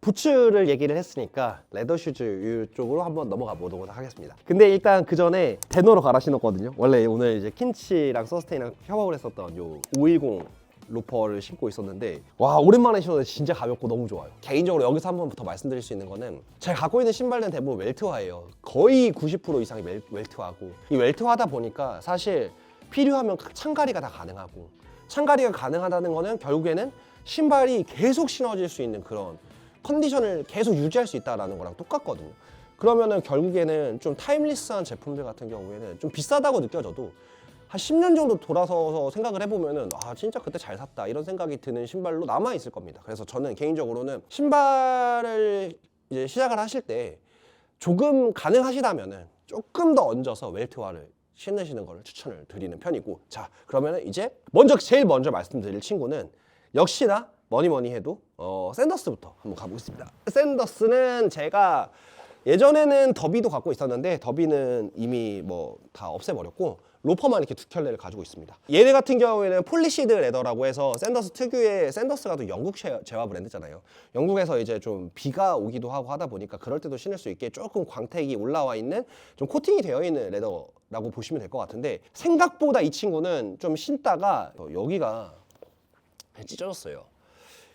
부츠를 얘기를 했으니까 레더 슈즈 이쪽으로 한번 넘어가 보도록 하겠습니다. 근데 일단 그 전에 데노로 갈아 신었거든요. 원래 오늘 이제 킨치랑 서스테인이랑 협업을 했었던 요 510 로퍼를 신고 있었는데 와 오랜만에 신었는데 진짜 가볍고 너무 좋아요 개인적으로 여기서 한 번 더 말씀드릴 수 있는 거는 제가 갖고 있는 신발은 대부분 웰트화예요 거의 90% 이상이 웰, 웰트화고 이 웰트화다 보니까 사실 필요하면 창가리가 다 가능하고 창가리가 가능하다는 거는 결국에는 신발이 계속 신어질 수 있는 그런 컨디션을 계속 유지할 수 있다는 거랑 똑같거든요 그러면은 결국에는 좀 타임리스한 제품들 같은 경우에는 좀 비싸다고 느껴져도 한 10년 정도 돌아서서 생각을 해보면은 아 진짜 그때 잘 샀다 이런 생각이 드는 신발로 남아 있을 겁니다. 그래서 저는 개인적으로는 신발을 이제 시작을 하실 때 조금 가능하시다면은 조금 더 얹어서 웰트화를 신으시는 걸 추천을 드리는 편이고 자 그러면은 이제 먼저 제일 먼저 말씀드릴 친구는 역시나 뭐니 뭐니 해도 어, 샌더스부터 한번 가보겠습니다. 샌더스는 제가 예전에는 더비도 갖고 있었는데 더비는 이미 뭐 다 없애버렸고 로퍼만 이렇게 두 켤레를 가지고 있습니다. 얘네 같은 경우에는 폴리시드 레더라고 해서 샌더스 특유의 샌더스가 또 영국 제- 제화 브랜드잖아요. 영국에서 이제 좀 비가 오기도 하고 하다 보니까 그럴 때도 신을 수 있게 조금 광택이 올라와 있는 좀 코팅이 되어 있는 레더라고 보시면 될 것 같은데 생각보다 이 친구는 좀 신다가 어, 여기가 찢어졌어요.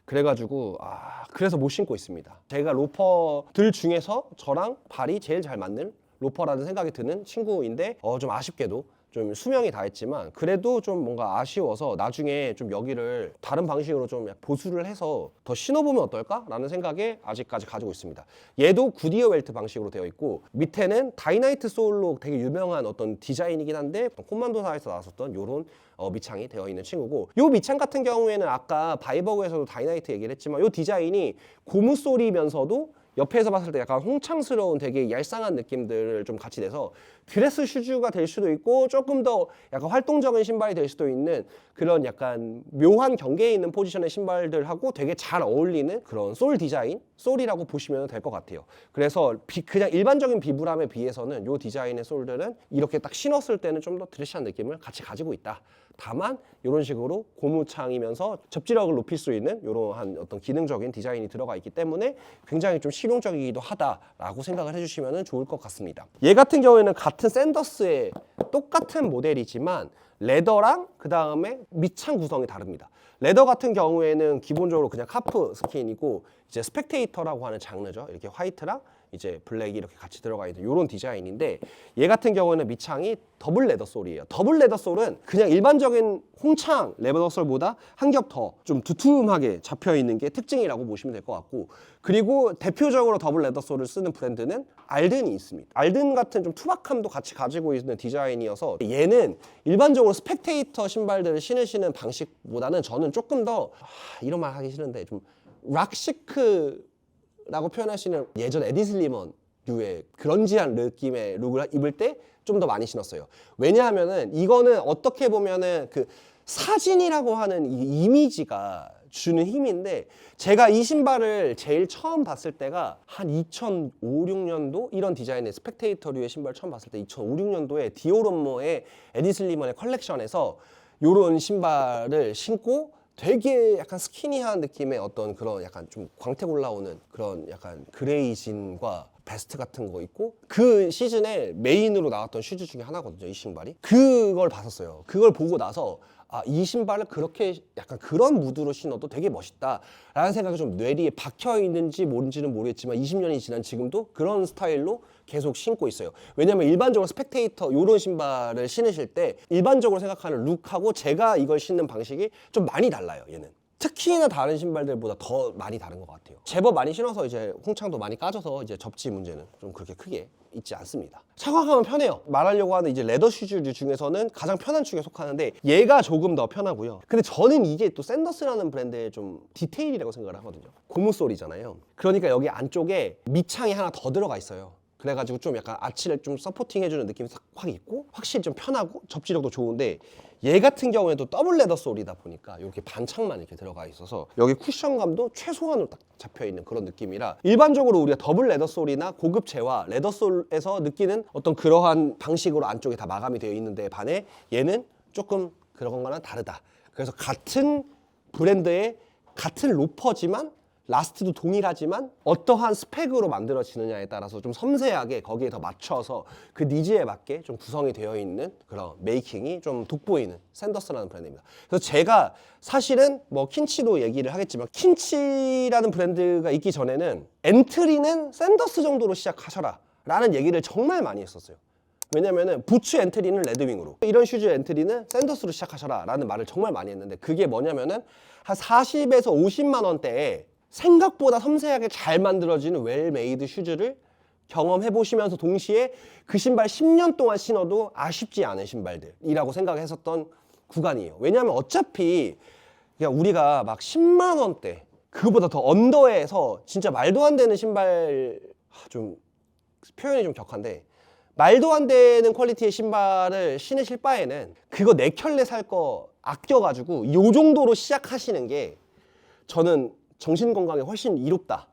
그래가지고 아 그래서 못 신고 있습니다. 제가 로퍼들 중에서 저랑 발이 제일 잘 맞는 로퍼라는 생각이 드는 친구인데 어 좀 아쉽게도 좀 수명이 다했지만 그래도 좀 뭔가 아쉬워서 나중에 좀 여기를 다른 방식으로 좀 보수를 해서 더 신어보면 어떨까라는 생각에 아직까지 가지고 있습니다. 얘도 구디어 웰트 방식으로 되어 있고 밑에는 다이나이트 소울로 되게 유명한 어떤 디자인이긴 한데 콤만도사에서 나왔었던 요런 어, 밑창이 되어 있는 친구고 요 밑창 같은 경우에는 아까 바이버그에서도 다이나이트 얘기를 했지만 요 디자인이 고무 소리면서도 옆에서 봤을 때 약간 홍창스러운 되게 얄쌍한 느낌들을 좀 같이 내서 드레스 슈즈가 될 수도 있고 조금 더 약간 활동적인 신발이 될 수도 있는 그런 약간 묘한 경계에 있는 포지션의 신발들하고 되게 잘 어울리는 그런 솔 디자인 솔이라고 보시면 될 것 같아요. 그래서 비- 그냥 일반적인 비브람에 비해서는 요 디자인의 솔들은 이렇게 딱 신었을 때는 좀 더 드레시한 느낌을 같이 가지고 있다 다만 이런 식으로 고무창이면서 접지력을 높일 수 있는 이러한 어떤 기능적인 디자인이 들어가 있기 때문에 굉장히 좀 실용적이기도 하다라고 생각을 해주시면 좋을 것 같습니다. 얘 같은 경우에는 같은 샌더스의 똑같은 모델이지만 레더랑 그 다음에 밑창 구성이 다릅니다. 레더 같은 경우에는 기본적으로 그냥 카프 스킨이고 이제 스펙테이터라고 하는 장르죠. 이렇게 화이트랑 이제 블랙이 이렇게 같이 들어가 있는 이런 디자인인데 얘 같은 경우는 밑창이 더블 레더 솔이에요. 더블 레더 솔은 그냥 일반적인 홍창 레더 솔보다 한 겹 더 좀 두툼하게 잡혀 있는 게 특징이라고 보시면 될 것 같고 그리고 대표적으로 더블 레더 솔을 쓰는 브랜드는 알든이 있습니다. 알든 같은 좀 투박함도 같이 가지고 있는 디자인이어서 얘는 일반적으로 스펙테이터 신발들을 신으시는 방식보다는 저는 조금 더 아, 이런 말 하기 싫은데 좀 락시크 라고 있는 예전 에디 슬 리먼 류의 그런지한 느낌의 룩을 입을 때 좀 더 많이 신었어요. 왜냐하면은 이거는 어떻게 보면은 그 사진이라고 하는 이 이미지가 주는 힘인데 제가 이 신발을 제일 처음 봤을 때가 한 2005, 6년도 이런 디자인의 스펙테이터류의 신발 처음 봤을 때 2005, 6년도에 디오롬모의 에디 슬리먼의 컬렉션에서 요런 신발을 신고 되게 약간 스키니한 느낌의 어떤 그런 약간 좀 광택 올라오는 그런 약간 그레이진과 베스트 같은 거 있고 그 시즌에 메인으로 나왔던 슈즈 중에 하나거든요 이 신발이. 그걸 봤었어요. 그걸 보고 나서 아, 이 신발을 그렇게 약간 그런 무드로 신어도 되게 멋있다 라는 생각이 좀 뇌리에 박혀 있는지 뭔지는 모르겠지만 20년이 지난 지금도 그런 스타일로 계속 신고 있어요. 왜냐면 일반적으로 스펙테이터 요런 신발을 신으실 때 일반적으로 생각하는 룩하고 제가 이걸 신는 방식이 좀 많이 달라요 얘는 특히나 다른 신발들보다 더 많이 다른 것 같아요. 제법 많이 신어서 이제 홍창도 많이 까져서 이제 접지 문제는 좀 그렇게 크게 있지 않습니다. 착용하면 편해요. 말하려고 하는 이제 레더 슈즈 중에서는 가장 편한 축에 속하는데 얘가 조금 더 편하고요. 근데 저는 이게 또 샌더스라는 브랜드의 좀 디테일이라고 생각을 하거든요. 고무솔이잖아요. 그러니까 여기 안쪽에 밑창이 하나 더 들어가 있어요. 그래가지고 좀 약간 아치를 좀 서포팅 해주는 느낌이 싹확 있고 확실히 좀 편하고 접지력도 좋은데 얘 같은 경우에도 더블 레더 솔이다 보니까 이렇게 반창만 이렇게 들어가 있어서 여기 쿠션감도 최소한으로 딱 잡혀 있는 그런 느낌이라 일반적으로 우리가 더블 레더 솔이나 고급 재화 레더 솔에서 느끼는 어떤 그러한 방식으로 안쪽에 다 마감이 되어 있는데 반해 얘는 조금 그런 거랑 다르다. 그래서 같은 브랜드의 같은 로퍼지만 라스트도 동일하지만 어떠한 스펙으로 만들어지느냐에 따라서 좀 섬세하게 거기에 더 맞춰서 그 니즈에 맞게 좀 구성이 되어 있는 그런 메이킹이 좀 돋보이는 샌더스라는 브랜드입니다. 그래서 제가 사실은 뭐 킨치도 얘기를 하겠지만 킨치라는 브랜드가 있기 전에는 엔트리는 샌더스 정도로 시작하셔라 라는 얘기를 정말 많이 했었어요. 왜냐면은 부츠 엔트리는 레드윙으로 이런 슈즈 엔트리는 샌더스로 시작하셔라 라는 말을 정말 많이 했는데 그게 뭐냐면은 한 40에서 50만 원대에 생각보다 섬세하게 잘 만들어지는 웰메이드 슈즈를 경험해 보시면서 동시에 그 신발 10년 동안 신어도 아쉽지 않은 신발들이라고 생각했었던 구간이에요. 왜냐하면 어차피 우리가 막 10만 원대 그거보다 더 언더에서 진짜 말도 안 되는 신발 하, 좀 표현이 좀 격한데 말도 안 되는 퀄리티의 신발을 신으실 바에는 그거 네 켤레 살 거 아껴가지고 요 정도로 시작하시는 게 저는 정신 건강에 훨씬 이롭다.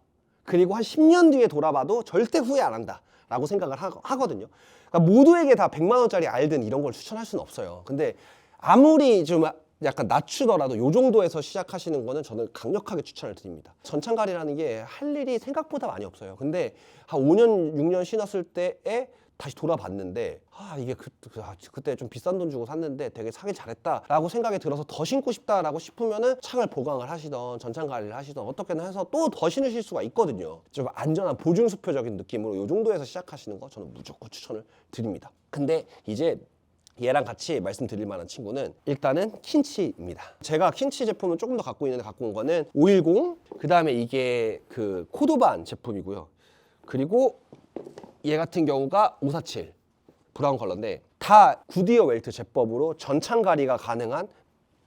그리고 한 10년 뒤에 돌아봐도 절대 후회 안 한다. 라고 생각을 하, 하거든요. 그러니까 모두에게 다 100만 원짜리 알든 이런 걸 추천할 수는 없어요. 근데 아무리 좀 약간 낮추더라도 요 정도에서 시작하시는 거는 저는 강력하게 추천을 드립니다. 전창갈이라는 게 할 일이 생각보다 많이 없어요. 근데 한 5년, 6년 신었을 때에 다시 돌아봤는데 아 이게 그, 그, 아, 그때 좀 비싼 돈 주고 샀는데 되게 사길 잘했다라고 생각이 들어서 더 신고 싶다라고 싶으면은 창을 보강을 하시던 전창 관리를 하시던 어떻게든 해서 또 더 신으실 수가 있거든요. 좀 안전한 보증 수표적인 느낌으로 이 정도에서 시작하시는 거 저는 무조건 추천을 드립니다. 근데 이제 얘랑 같이 말씀드릴 만한 친구는 일단은 킨치입니다. 제가 킨치 제품을 조금 더 갖고 있는데 갖고 온 거는 510, 그 다음에 이게 그 코도반 제품이고요. 그리고 얘 같은 경우가 547 브라운 컬러인데 다 구디어 웰트 제법으로 전창가리가 가능한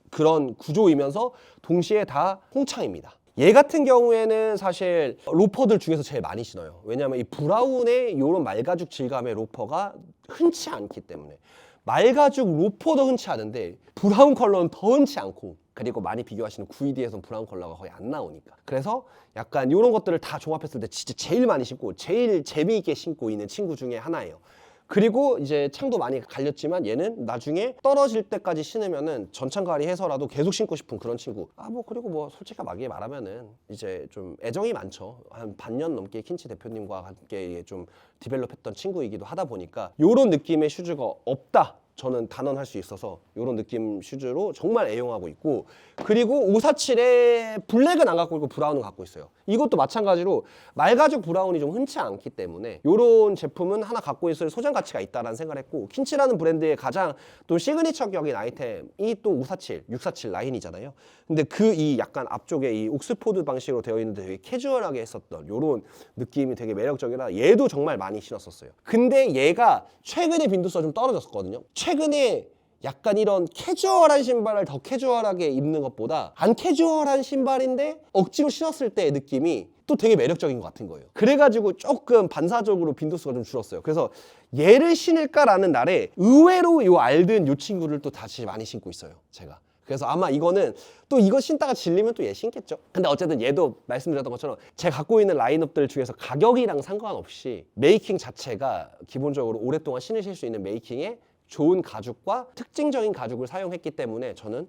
그런 구조이면서 동시에 다 홍창입니다. 얘 같은 경우에는 사실 로퍼들 중에서 제일 많이 신어요. 왜냐하면 이 브라운의 이런 말가죽 질감의 로퍼가 흔치 않기 때문에 말가죽 로퍼도 흔치 않은데 브라운 컬러는 더 흔치 않고 그리고 많이 비교하시는 9ED에서는 브라운 컬러가 거의 안 나오니까 그래서 약간 이런 것들을 다 종합했을 때 진짜 제일 많이 신고 제일 재미있게 신고 있는 친구 중에 하나예요. 그리고 이제 창도 많이 갈렸지만 얘는 나중에 떨어질 때까지 신으면은 전창가리 해서라도 계속 신고 싶은 그런 친구. 아 뭐 그리고 뭐 솔직하게 말하면은 이제 좀 애정이 많죠. 한 반년 넘게 킨치 대표님과 함께 좀 디벨롭했던 친구이기도 하다 보니까 요런 느낌의 슈즈가 없다. 저는 단언할 수 있어서 이런 느낌 슈즈로 정말 애용하고 있고 그리고 547에 블랙은 안 갖고 있고 브라운은 갖고 있어요. 이것도 마찬가지로 말가죽 브라운이 좀 흔치 않기 때문에 이런 제품은 하나 갖고 있을 소장 가치가 있다라는 생각을 했고 킨치라는 브랜드의 가장 또 시그니처 격인 아이템이 또 547, 647 라인이잖아요. 근데 그 이 약간 앞쪽에 이 옥스포드 방식으로 되어 있는데 되게 캐주얼하게 했었던 이런 느낌이 되게 매력적이라 얘도 정말 많이 신었었어요. 근데 얘가 최근에 빈도수가 좀 떨어졌거든요. 최근에 약간 이런 캐주얼한 신발을 더 캐주얼하게 입는 것보다 안 캐주얼한 신발인데 억지로 신었을 때의 느낌이 또 되게 매력적인 것 같은 거예요. 그래가지고 조금 반사적으로 빈도수가 좀 줄었어요. 그래서 얘를 신을까라는 날에 의외로 요 알든 요 친구를 또 다시 많이 신고 있어요. 제가. 그래서 아마 이거는 또 이거 신다가 질리면 또 얘 신겠죠. 근데 어쨌든 얘도 말씀드렸던 것처럼 제가 갖고 있는 라인업들 중에서 가격이랑 상관없이 메이킹 자체가 기본적으로 오랫동안 신으실 수 있는 메이킹에 좋은 가죽과 특징적인 가죽을 사용했기 때문에 저는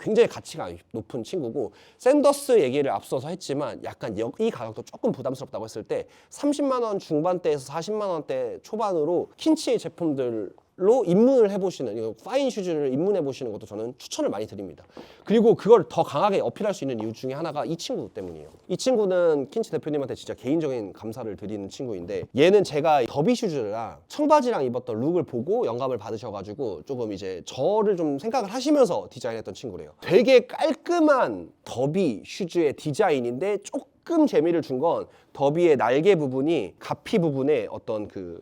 굉장히 가치가 높은 친구고 샌더스 얘기를 앞서서 했지만 약간 여- 이 가격도 조금 부담스럽다고 했을 때 30만 원 중반대에서 40만 원대 초반으로 킨치 제품들 로 입문을 해보시는 파인 슈즈를 입문해 보시는 것도 저는 추천을 많이 드립니다. 그리고 그걸 더 강하게 어필할 수 있는 이유 중에 하나가 이 친구 때문이에요. 이 친구는 킨치 대표님한테 진짜 개인적인 감사를 드리는 친구인데 얘는 제가 더비 슈즈랑 청바지랑 입었던 룩을 보고 영감을 받으셔가지고 조금 이제 저를 좀 생각을 하시면서 디자인했던 친구래요. 되게 깔끔한 더비 슈즈의 디자인인데 조금 재미를 준 건 더비의 날개 부분이 가피 부분에 어떤 그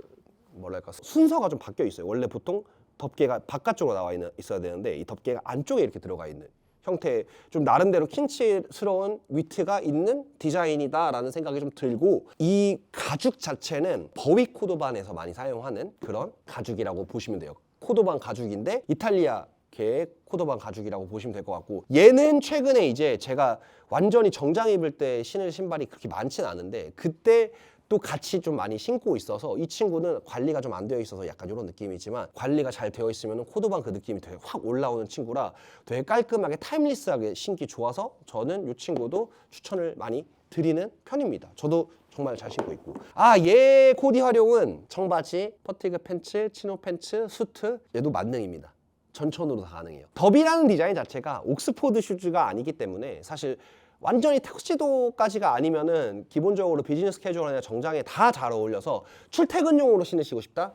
뭐랄까 순서가 좀 바뀌어 있어요. 원래 보통 덮개가 바깥쪽으로 나와 있는, 있어야 되는데 이 덮개가 안쪽에 이렇게 들어가 있는 형태 좀 나름대로 킨치스러운 위트가 있는 디자인이다라는 생각이 좀 들고 이 가죽 자체는 버위 코도반에서 많이 사용하는 그런 가죽이라고 보시면 돼요. 코도반 가죽인데 이탈리아 의 코도반 가죽이라고 보시면 될 것 같고 얘는 최근에 이제 제가 완전히 정장 입을 때 신을 신발이 그렇게 많지는 않은데 그때 또 같이 좀 많이 신고 있어서 이 친구는 관리가 좀 안 되어 있어서 약간 이런 느낌이지만 관리가 잘 되어 있으면 코도반 그 느낌이 되게 확 올라오는 친구라 되게 깔끔하게 타임리스하게 신기 좋아서 저는 이 친구도 추천을 많이 드리는 편입니다. 저도 정말 잘 신고 있고 아얘 코디 활용은 청바지, 퍼티그 팬츠, 치노 팬츠, 수트 얘도 만능입니다. 전천으로 다 가능해요. 더비라는 디자인 자체가 옥스포드 슈즈가 아니기 때문에 사실 완전히 턱시도까지가 아니면은 기본적으로 비즈니스 캐주얼이나 정장에 다 잘 어울려서 출퇴근용으로 신으시고 싶다?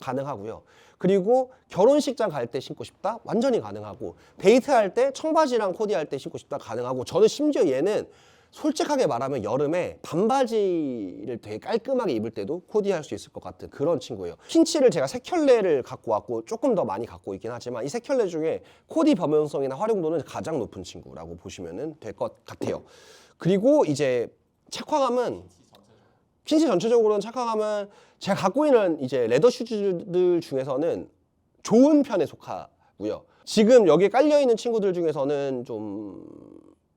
가능하고요. 그리고 결혼식장 갈 때 신고 싶다? 완전히 가능하고 데이트할 때 청바지랑 코디할 때 신고 싶다? 가능하고 저는 심지어 얘는 솔직하게 말하면 여름에 반바지를 되게 깔끔하게 입을 때도 코디할 수 있을 것 같은 그런 친구예요. 핀치를 제가 세 켤레를 갖고 왔고 조금 더 많이 갖고 있긴 하지만 이 세 켤레 중에 코디 범용성이나 활용도는 가장 높은 친구라고 보시면 될 것 같아요. 그리고 이제 착화감은 핀치 전체적으로는 착화감은 제가 갖고 있는 이제 레더 슈즈들 중에서는 좋은 편에 속하고요. 지금 여기에 깔려 있는 친구들 중에서는 좀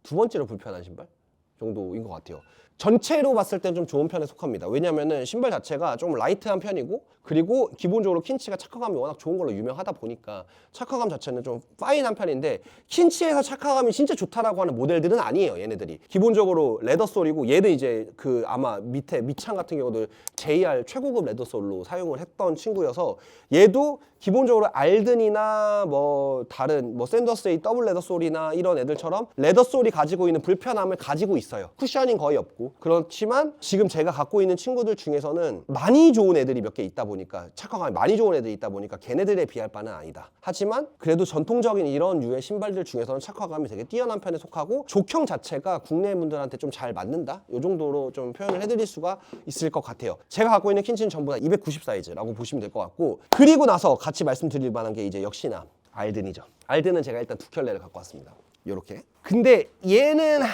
두 번째로 불편한 신발 정도인 것 같아요. 전체로 봤을 땐 좀 좋은 편에 속합니다. 왜냐면은 신발 자체가 좀 라이트한 편이고 그리고 기본적으로 킨치가 착화감이 워낙 좋은 걸로 유명하다 보니까 착화감 자체는 좀 파인한 편인데 킨치에서 착화감이 진짜 좋다라고 하는 모델들은 아니에요. 얘네들이 기본적으로 레더 솔이고 얘는 이제 그 아마 밑에 밑창 같은 경우도 JR 최고급 레더 솔로 사용을 했던 친구여서 얘도 기본적으로 알든이나 뭐 다른 뭐 샌더스의 더블 레더 솔이나 이런 애들처럼 레더 솔이 가지고 있는 불편함을 가지고 있어요. 쿠셔닝 거의 없고 그렇지만 지금 제가 갖고 있는 친구들 중에서는 많이 좋은 애들이 몇 개 있다 보니 까 착화감이 많이 좋은 애들이 있다 보니까 걔네들에 비할 바는 아니다. 하지만 그래도 전통적인 이런 류의 신발들 중에서는 착화감이 되게 뛰어난 편에 속하고 족형 자체가 국내 분들한테 좀 잘 맞는다. 이 정도로 좀 표현을 해드릴 수가 있을 것 같아요. 제가 갖고 있는 킨치는 전부 다 290 사이즈라고 보시면 될 것 같고 그리고 나서 같이 말씀드릴 만한 게 이제 역시나 알든이죠. 알든은 제가 일단 두 켤레를 갖고 왔습니다. 요렇게. 근데 얘는 하,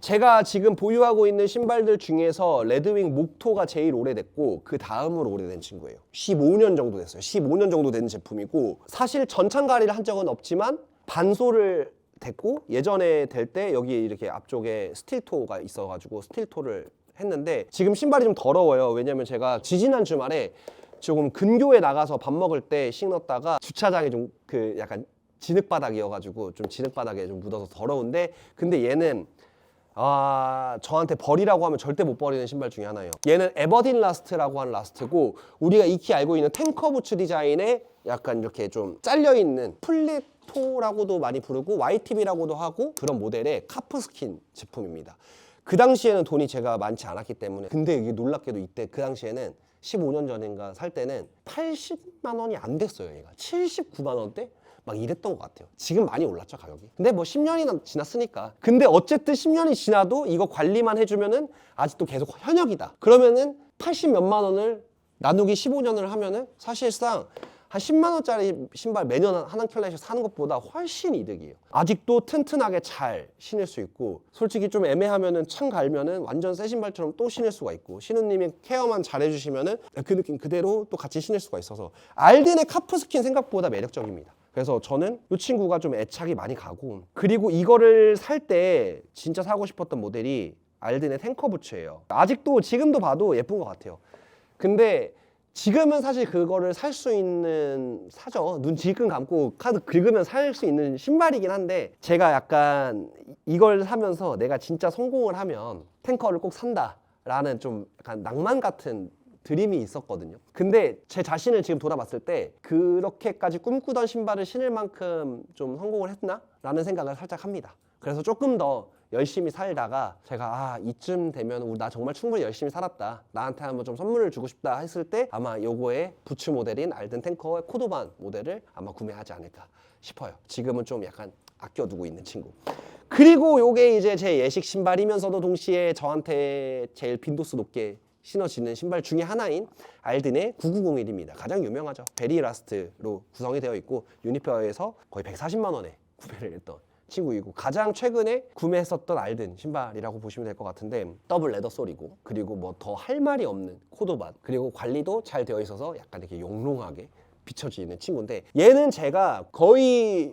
제가 지금 보유하고 있는 신발들 중에서 레드윙 목토가 제일 오래됐고 그 다음으로 오래된 친구예요. 15년 정도 됐어요. 15년 정도 된 제품이고 사실 전창가리를 한 적은 없지만 반소를 됐고 예전에 될 때 여기 이렇게 앞쪽에 스틸토가 있어가지고 스틸토를 했는데 지금 신발이 좀 더러워요. 왜냐면 제가 지지난 주말에 조금 근교에 나가서 밥 먹을 때 신었다가 주차장이 좀 그 약간 진흙바닥이어가지고 좀 진흙바닥에 좀 묻어서 더러운데 근데 얘는 아 저한테 버리라고 하면 절대 못 버리는 신발 중에 하나예요. 얘는 에버딘 라스트라고 하는 라스트고 우리가 익히 알고 있는 탱커 부츠 디자인에 약간 이렇게 좀 잘려 있는 플리토라고도 많이 부르고 YTB라고도 하고 그런 모델의 카프 스킨 제품입니다. 그 당시에는 돈이 제가 많지 않았기 때문에 근데 이게 놀랍게도 이때 그 당시에는 15년 전인가 살 때는 80만 원이 안 됐어요 얘가 79만 원대 막 이랬던 것 같아요 지금 많이 올랐죠 가격이 근데 뭐 10년이나 지났으니까 근데 어쨌든 10년이 지나도 이거 관리만 해주면은 아직도 계속 현역이다 그러면은 80 몇만 원을 나누기 15년을 하면은 사실상 한 10만 원짜리 신발 매년 한한 켤레씩 사는 것보다 훨씬 이득이에요. 아직도 튼튼하게 잘 신을 수 있고 솔직히 좀 애매하면은 창 갈면은 완전 새 신발처럼 또 신을 수가 있고 신우님이 케어만 잘 해주시면은 그 느낌 그대로 또 같이 신을 수가 있어서 알든의 카프 스킨 생각보다 매력적입니다. 그래서 저는 이 친구가 좀 애착이 많이 가고 그리고 이거를 살 때 진짜 사고 싶었던 모델이 알든의 탱커 부츠예요. 아직도 지금도 봐도 예쁜 것 같아요. 근데 지금은 사실 그거를 살 수 있는 사죠. 눈 질끈 감고 카드 긁으면 살 수 있는 신발이긴 한데 제가 약간 이걸 사면서 내가 진짜 성공을 하면 탱커를 꼭 산다 라는 좀 약간 낭만 같은 드림이 있었거든요. 근데 제 자신을 지금 돌아봤을 때 그렇게까지 꿈꾸던 신발을 신을 만큼 좀 성공을 했나? 라는 생각을 살짝 합니다. 그래서 조금 더 열심히 살다가 제가 아 이쯤 되면 우리 나 정말 충분히 열심히 살았다 나한테 한번 좀 선물을 주고 싶다 했을 때 아마 요거의 부츠 모델인 알든 탱커의 코도반 모델을 아마 구매하지 않을까 싶어요 지금은 좀 약간 아껴두고 있는 친구 그리고 요게 이제 제 예식 신발이면서도 동시에 저한테 제일 빈도수 높게 신어지는 신발 중에 하나인 알든의 9901입니다. 가장 유명하죠. 베리라스트로 구성이 되어 있고 유니페어에서 거의 140만 원에 구매를 했던 친구이고 가장 최근에 구매했었던 알든 신발이라고 보시면 될 것 같은데 더블 레더 솔이고 그리고 뭐 더 할 말이 없는 코도반 그리고 관리도 잘 되어 있어서 약간 이렇게 용롱하게 비춰지는 친구인데 얘는 제가 거의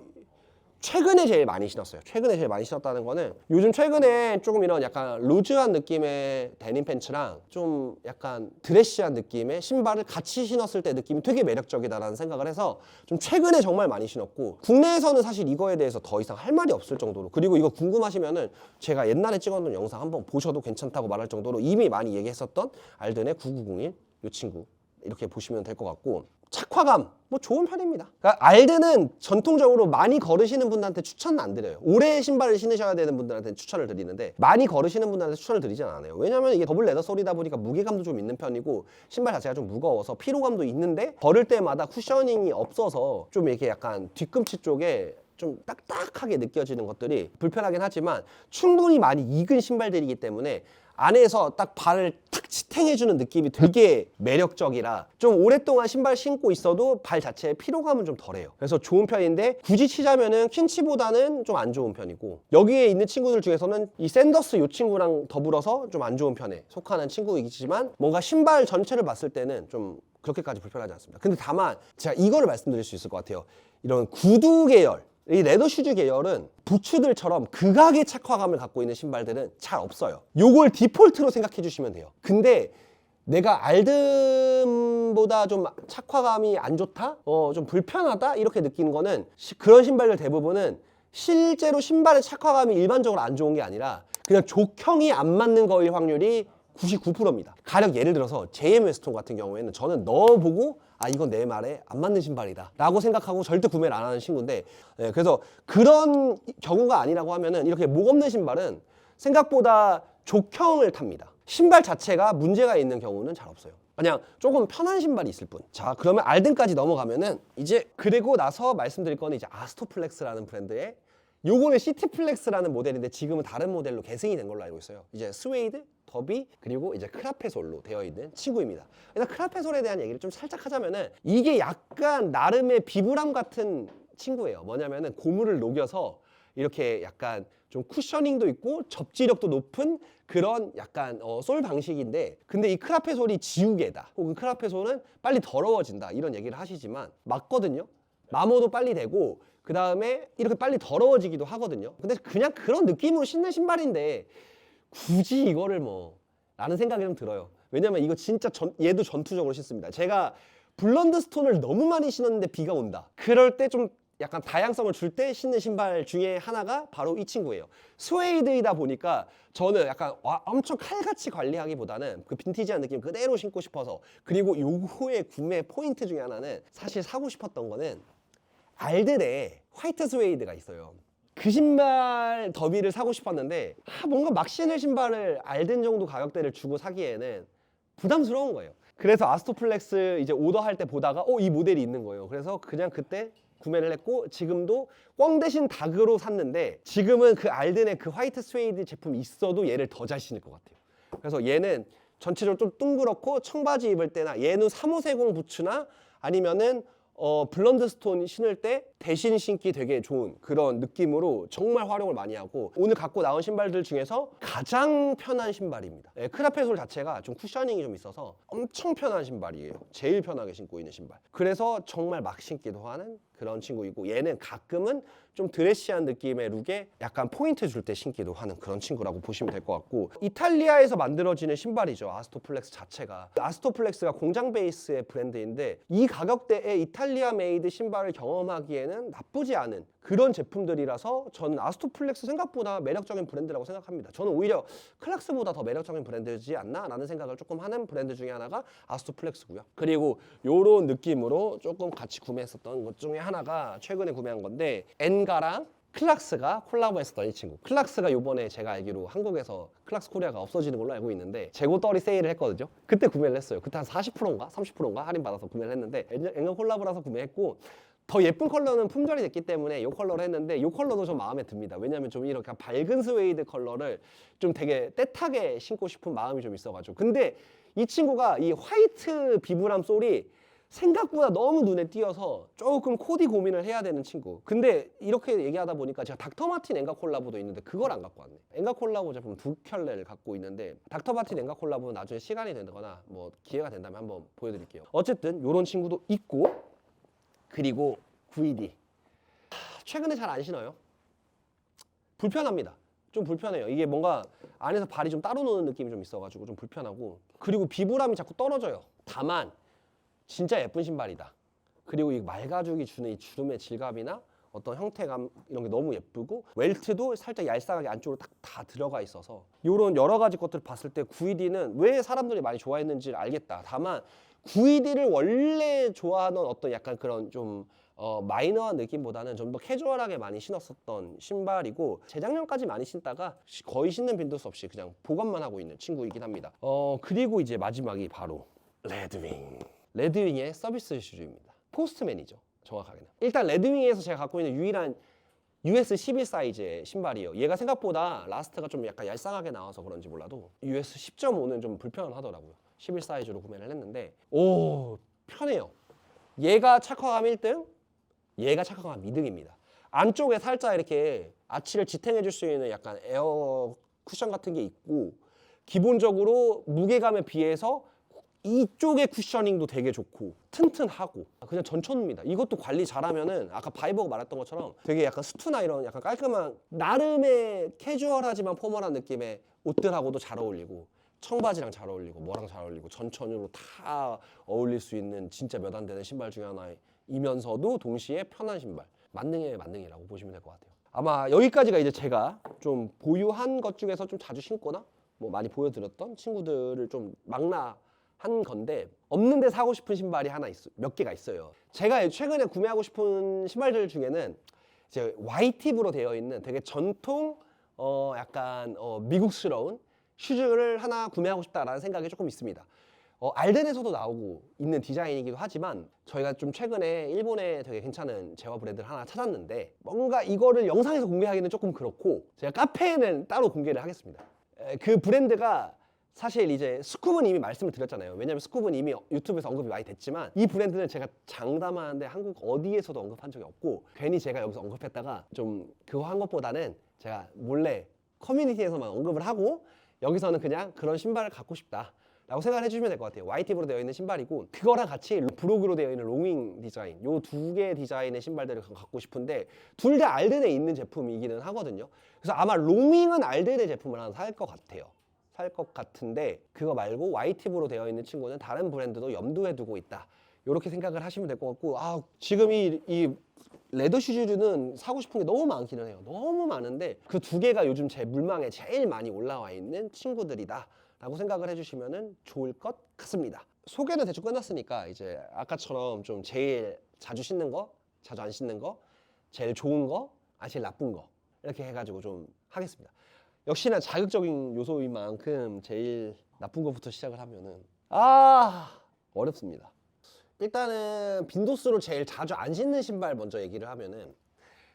최근에 제일 많이 신었어요. 최근에 제일 많이 신었다는 거는 요즘 최근에 조금 이런 약간 루즈한 느낌의 데님 팬츠랑 좀 약간 드레시한 느낌의 신발을 같이 신었을 때 느낌이 되게 매력적이다라는 생각을 해서 좀 최근에 정말 많이 신었고 국내에서는 사실 이거에 대해서 더 이상 할 말이 없을 정도로 그리고 이거 궁금하시면은 제가 옛날에 찍었던 영상 한번 보셔도 괜찮다고 말할 정도로 이미 많이 얘기했었던 알든의 9901 이 친구 이렇게 보시면 될 것 같고 착화감 뭐 좋은 편입니다. 그러니까 알드는 전통적으로 많이 걸으시는 분들한테 추천은 안 드려요. 오래 신발을 신으셔야 되는 분들한테 추천을 드리는데 많이 걸으시는 분들한테 추천을 드리진 않아요. 왜냐면 이게 더블 레더 솔이다 보니까 무게감도 좀 있는 편이고 신발 자체가 좀 무거워서 피로감도 있는데 걸을 때마다 쿠셔닝이 없어서 좀 이렇게 약간 뒤꿈치 쪽에 좀 딱딱하게 느껴지는 것들이 불편하긴 하지만 충분히 많이 익은 신발들이기 때문에 안에서 딱 발을 탁 지탱해주는 느낌이 되게 매력적이라 좀 오랫동안 신발 신고 있어도 발 자체의 피로감은 좀 덜해요. 그래서 좋은 편인데 굳이 치자면은 퀸치보다는 좀 안 좋은 편이고 여기에 있는 친구들 중에서는 이 샌더스 이 친구랑 더불어서 좀 안 좋은 편에 속하는 친구이지만 뭔가 신발 전체를 봤을 때는 좀 그렇게까지 불편하지 않습니다. 근데 다만 제가 이거를 말씀드릴 수 있을 것 같아요. 이런 구두 계열 이 레더 슈즈 계열은 부츠들처럼 극악의 착화감을 갖고 있는 신발들은 잘 없어요. 요걸 디폴트로 생각해 주시면 돼요. 근데 내가 알든보다 좀 착화감이 안 좋다? 어, 좀 불편하다? 이렇게 느끼는 거는 시- 그런 신발들 대부분은 실제로 신발의 착화감이 일반적으로 안 좋은 게 아니라 그냥 족형이 안 맞는 거일 확률이 99%입니다. 가령 예를 들어서 JM 웨스톤 같은 경우에는 저는 넣어보고 아 이건 내 말에 안 맞는 신발이다 라고 생각하고 절대 구매를 안 하는 친구인데 예, 그래서 그런 경우가 아니라고 하면은 이렇게 목 없는 신발은 생각보다 족형을 탑니다. 신발 자체가 문제가 있는 경우는 잘 없어요. 그냥 조금 편한 신발이 있을 뿐. 자, 그러면 알든까지 넘어가면은 이제 그리고 나서 말씀드릴 거는 이제 아스토플렉스라는 브랜드의 요거는 시티플렉스라는 모델인데 지금은 다른 모델로 계승이 된 걸로 알고 있어요. 이제 스웨이드, 더비 그리고 이제 크라페솔로 되어 있는 친구입니다. 일단 크라페솔에 대한 얘기를 좀 살짝 하자면은 이게 약간 나름의 비브람 같은 친구예요. 뭐냐면은 고무를 녹여서 이렇게 약간 좀 쿠셔닝도 있고 접지력도 높은 그런 약간 어, 솔 방식인데 근데 이 크라페솔이 지우개다 혹은 크라페솔은 빨리 더러워진다 이런 얘기를 하시지만 맞거든요 마모도 빨리 되고 그 다음에 이렇게 빨리 더러워지기도 하거든요 근데 그냥 그런 느낌으로 신는 신발인데 굳이 이거를 뭐 라는 생각이 좀 들어요. 왜냐면 이거 진짜 전, 얘도 전투적으로 신습니다. 제가 블런드 스톤을 너무 많이 신었는데 비가 온다. 그럴 때 좀 약간 다양성을 줄 때 신는 신발 중에 하나가 바로 이 친구예요. 스웨이드이다 보니까 저는 약간 와, 엄청 칼같이 관리하기보다는 그 빈티지한 느낌 그대로 신고 싶어서 그리고 요거의 구매 포인트 중에 하나는 사실 사고 싶었던 거는 알들의 화이트 스웨이드가 있어요. 그 신발 더비를 사고 싶었는데 아, 뭔가 막 신을 신발을 알든 정도 가격대를 주고 사기에는 부담스러운 거예요. 그래서 아스토플렉스 이제 오더할 때 보다가 어 이 모델이 있는 거예요. 그래서 그냥 그때 구매를 했고 지금도 꽝 대신 닭으로 샀는데 지금은 그 알든의 그 화이트 스웨이드 제품이 있어도 얘를 더 잘 신을 것 같아요. 그래서 얘는 전체적으로 좀 둥그렇고 청바지 입을 때나 얘는 3540 부츠나 아니면은 어, 블런드 스톤 신을 때 대신 신기 되게 좋은 그런 느낌으로 정말 활용을 많이 하고 오늘 갖고 나온 신발들 중에서 가장 편한 신발입니다. 예, 크라페솔 자체가 좀 쿠셔닝이 좀 있어서 엄청 편한 신발이에요. 제일 편하게 신고 있는 신발. 그래서 정말 막 신기도 하는 그런 친구이고 얘는 가끔은 좀 드레시한 느낌의 룩에 약간 포인트 줄 때 신기도 하는 그런 친구라고 보시면 될 것 같고 이탈리아에서 만들어지는 신발이죠 아스토플렉스 자체가. 아스토플렉스가 공장 베이스의 브랜드인데 이 가격대에 이탈리아 메이드 신발을 경험하기에는 나쁘지 않은 그런 제품들이라서 저는 아스토플렉스 생각보다 매력적인 브랜드라고 생각합니다. 저는 오히려 클락스보다 더 매력적인 브랜드지 않나 라는 생각을 조금 하는 브랜드 중에 하나가 아스토플렉스고요. 그리고 요런 느낌으로 조금 같이 구매했었던 것 중에 하나가 최근에 구매한 건데 엔가랑 클락스가 콜라보했었던 이 친구. 클락스가 요번에 제가 알기로 한국에서 클락스 코리아가 없어지는 걸로 알고 있는데 재고 떨이 세일을 했거든요. 그때 구매를 했어요. 그때 한 40%인가? 30%인가? 할인 받아서 구매를 했는데 엔가 콜라보라서 구매했고 더 예쁜 컬러는 품절이 됐기 때문에 이 컬러를 했는데 이 컬러도 좀 마음에 듭니다. 왜냐면 좀 이렇게 밝은 스웨이드 컬러를 좀 되게 떼타게 신고 싶은 마음이 좀 있어가지고. 근데 이 친구가 이 화이트 비브람 솔이 생각보다 너무 눈에 띄어서 조금 코디 고민을 해야 되는 친구. 근데 이렇게 얘기하다 보니까 제가 닥터 마틴 엔가 콜라보도 있는데 그걸 안 갖고 왔네. 엔가 콜라보 제품 두 켤레를 갖고 있는데 닥터 마틴 엔가 콜라보는 나중에 시간이 된다거나 뭐 기회가 된다면 한번 보여드릴게요. 어쨌든 이런 친구도 있고 그리고 VD 최근에 잘 안 신어요. 불편합니다. 좀 불편해요. 이게 뭔가 안에서 발이 좀 따로 노는 느낌이 좀 있어가지고 좀 불편하고 그리고 비브람이 자꾸 떨어져요. 다만 진짜 예쁜 신발이다. 그리고 이 말가죽이 주는 이 주름의 질감이나 어떤 형태감 이런 게 너무 예쁘고 웰트도 살짝 얄쌍하게 안쪽으로 딱 다 들어가 있어서 이런 여러 가지 것들을 봤을 때 9ED는 왜 사람들이 많이 좋아했는지를 알겠다. 다만 9ED를 원래 좋아하는 어떤 약간 그런 좀 어, 마이너한 느낌보다는 좀 더 캐주얼하게 많이 신었었던 신발이고 재작년까지 많이 신다가 시- 거의 신는 빈도수 없이 그냥 보관만 하고 있는 친구이긴 합니다. 어 그리고 이제 마지막이 바로 레드윙. 레드윙의 서비스 슈즈입니다. 포스트맨이죠. 정확하게는. 일단 레드윙에서 제가 갖고 있는 유일한 US 11 사이즈의 신발이에요. 얘가 생각보다 라스트가 좀 약간 얄쌍하게 나와서 그런지 몰라도 US 10.5는 좀 불편하더라고요. 11 사이즈로 구매를 했는데 오 편해요. 얘가 착화감 1등, 얘가 착화감 2등입니다. 안쪽에 살짝 이렇게 아치를 지탱해 줄 수 있는 약간 에어 쿠션 같은 게 있고 기본적으로 무게감에 비해서 이쪽의 쿠셔닝도 되게 좋고 튼튼하고 그냥 전천후입니다. 이것도 관리 잘하면은 아까 바이버가 말했던 것처럼 되게 약간 수트나 이런 약간 깔끔한 나름의 캐주얼하지만 포멀한 느낌의 옷들하고도 잘 어울리고 청바지랑 잘 어울리고 뭐랑 잘 어울리고 전천후로 다 어울릴 수 있는 진짜 몇 안 되는 신발 중에 하나이면서도 동시에 편한 신발 만능의 만능이라고 보시면 될 것 같아요. 아마 여기까지가 이제 제가 좀 보유한 것 중에서 좀 자주 신거나 뭐 많이 보여드렸던 친구들을 좀 망라 한 건데 없는데 사고 싶은 신발이 하나 있어 몇 개가 있어요. 제가 최근에 구매하고 싶은 신발들 중에는 이제 와이팁으로 되어 있는 되게 전통 어 약간 어 미국스러운 슈즈를 하나 구매하고 싶다라는 생각이 조금 있습니다. 어, 알덴에서도 나오고 있는 디자인이기도 하지만 저희가 좀 최근에 일본에 되게 괜찮은 제화 브랜드를 하나 찾았는데 뭔가 이거를 영상에서 공개하기는 조금 그렇고 제가 카페에는 따로 공개를 하겠습니다. 에, 그 브랜드가 사실 이제 스쿱은 이미 말씀을 드렸잖아요. 왜냐면 스쿱은 이미 유튜브에서 언급이 많이 됐지만 이 브랜드는 제가 장담하는데 한국 어디에서도 언급한 적이 없고 괜히 제가 여기서 언급했다가 좀 그거 한 것보다는 제가 몰래 커뮤니티에서만 언급을 하고 여기서는 그냥 그런 신발을 갖고 싶다. 라고 생각을 해주시면 될 것 같아요. YTV로 되어 있는 신발이고 그거랑 같이 브로그로 되어 있는 롱윙 디자인 요 두개 디자인의 신발들을 갖고 싶은데 둘 다 알덴에 있는 제품이기는 하거든요. 그래서 아마 롱윙은 알덴의 제품을 하나 살 것 같아요. 살 것 같은데 그거 말고 YTV로 되어 있는 친구는 다른 브랜드도 염두에 두고 있다. 이렇게 생각을 하시면 될 것 같고 아 지금 이, 이 레더 슈즈는 사고 싶은 게 너무 많기는 해요. 너무 많은데 그 두 개가 요즘 제 물망에 제일 많이 올라와 있는 친구들이다. 라고 생각을 해주시면 좋을 것 같습니다. 소개는 대충 끝났으니까 이제 아까처럼 좀 제일 자주 신는 거, 자주 안 신는 거, 제일 좋은 거, 아 제일 나쁜 거 이렇게 해가지고 좀 하겠습니다. 역시나 자극적인 요소인 만큼 제일 나쁜 것부터 시작을 하면은 아 어렵습니다. 일단은 빈도수로 제일 자주 안 신는 신발 먼저 얘기를 하면은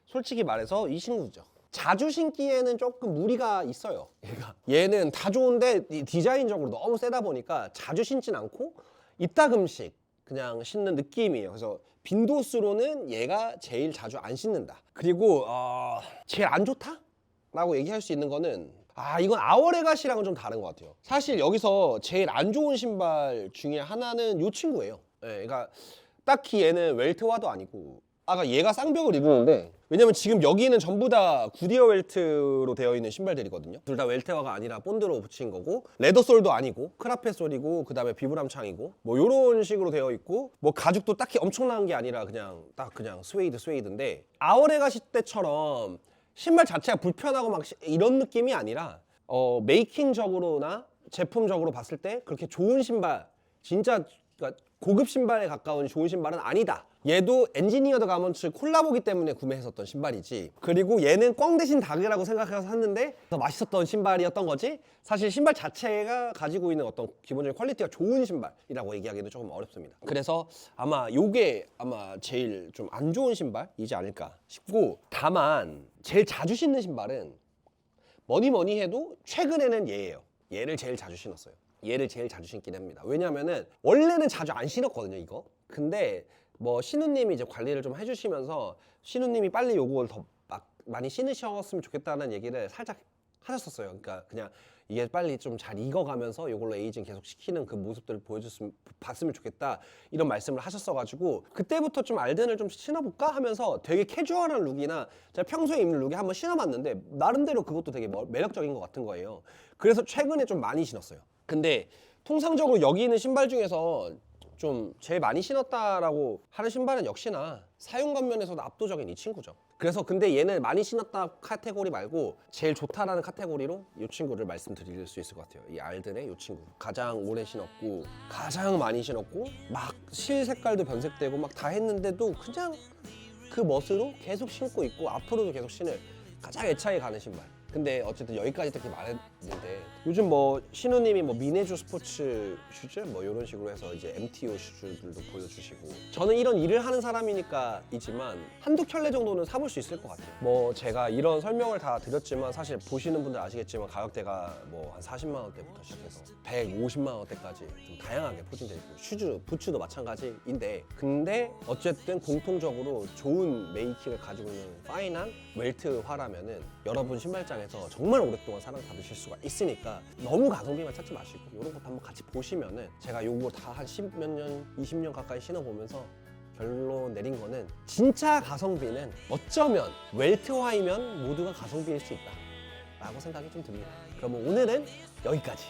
솔직히 말해서 이 친구죠. 자주 신기에는 조금 무리가 있어요. 얘가 얘는 다 좋은데 이 디자인적으로 너무 세다 보니까 자주 신진 않고 이따금씩 그냥 신는 느낌이에요. 그래서 빈도수로는 얘가 제일 자주 안 신는다. 그리고 어, 제일 안 좋다? 라고 얘기할 수 있는 거는 아 이건 아워레가시랑은 좀 다른 것 같아요. 사실 여기서 제일 안 좋은 신발 중에 하나는 이 친구예요. 예, 그러니까 딱히 얘는 웰트화도 아니고 아까 얘가 쌍벽을 이루는데 왜냐면 지금 여기는 전부 다 구디어 웰트로 되어 있는 신발들이거든요. 둘 다 웰트화가 아니라 본드로 붙인 거고 레더솔도 아니고 크라페 솔이고 그 다음에 비브람 창이고 뭐 요런 식으로 되어 있고 뭐 가죽도 딱히 엄청난 게 아니라 그냥 딱 그냥 스웨이드 스웨이드인데 아워레가시 때처럼 신발 자체가 불편하고 막 시- 이런 느낌이 아니라 어 메이킹적으로나 제품적으로 봤을 때 그렇게 좋은 신발 진짜 그러니까 고급 신발에 가까운 좋은 신발은 아니다. 얘도 엔지니어드 가먼츠 콜라보기 때문에 구매했었던 신발이지. 그리고 얘는 꽝 대신 닭이라고 생각해서 샀는데 더 맛있었던 신발이었던 거지. 사실 신발 자체가 가지고 있는 어떤 기본적인 퀄리티가 좋은 신발이라고 얘기하기는 조금 어렵습니다. 그래서 아마 요게 아마 제일 좀 안 좋은 신발이지 않을까 싶고 다만 제일 자주 신는 신발은 뭐니 뭐니 해도 최근에는 얘예요. 얘를 제일 자주 신었어요. 얘를 제일 자주 신긴 합니다. 왜냐면은 원래는 자주 안 신었거든요, 이거. 근데 뭐 신우님이 이제 관리를 좀 해주시면서 신우님이 빨리 요걸 더막 많이 신으셨으면 좋겠다는 얘기를 살짝 하셨었어요. 그러니까 그냥 이게 빨리 좀 잘 익어가면서 이걸로 에이징 계속 시키는 그 모습들을 보여줬으면 봤으면 좋겠다 이런 말씀을 하셨어가지고 그때부터 좀 알덴을 좀 신어볼까 하면서 되게 캐주얼한 룩이나 제가 평소에 입는 룩에 한번 신어봤는데 나름대로 그것도 되게 뭐- 매력적인 것 같은 거예요. 그래서 최근에 좀 많이 신었어요. 근데 통상적으로 여기 있는 신발 중에서 좀 제일 많이 신었다라고 하는 신발은 역시나 사용감 면에서도 압도적인 이 친구죠. 그래서 근데 얘는 많이 신었다 카테고리 말고 제일 좋다라는 카테고리로 이 친구를 말씀드릴 수 있을 것 같아요. 이 알든의 이 친구 가장 오래 신었고 가장 많이 신었고 막 실 색깔도 변색되고 막 다 했는데도 그냥 그 멋으로 계속 신고 있고 앞으로도 계속 신을 가장 애착이 가는 신발. 근데 어쨌든 여기까지 이렇게 말 했는데 요즘 뭐 신우님이 뭐 미네주 스포츠 슈즈 뭐 이런 식으로 해서 이제 MTO 슈즈들도 보여주시고 저는 이런 일을 하는 사람이니까 이지만 한두 켤레 정도는 사볼 수 있을 것 같아요. 뭐 제가 이런 설명을 다 드렸지만 사실 보시는 분들 아시겠지만 가격대가 뭐 한 40만 원대부터 시작해서 150만 원대까지 좀 다양하게 포진되어 있고 슈즈, 부츠도 마찬가지인데 근데 어쨌든 공통적으로 좋은 메이킹을 가지고 있는 파인한 웰트화라면은 여러분 신발장에서 정말 오랫동안 사랑받으실 수가 있으니까 너무 가성비만 찾지 마시고 이런 것도 한번 같이 보시면은 제가 요거 다 한 10 몇 년, 20년 가까이 신어보면서 결론 내린 거는 진짜 가성비는 어쩌면 웰트화이면 모두가 가성비일 수 있다 라고 생각이 좀 듭니다. 그러면 오늘은 여기까지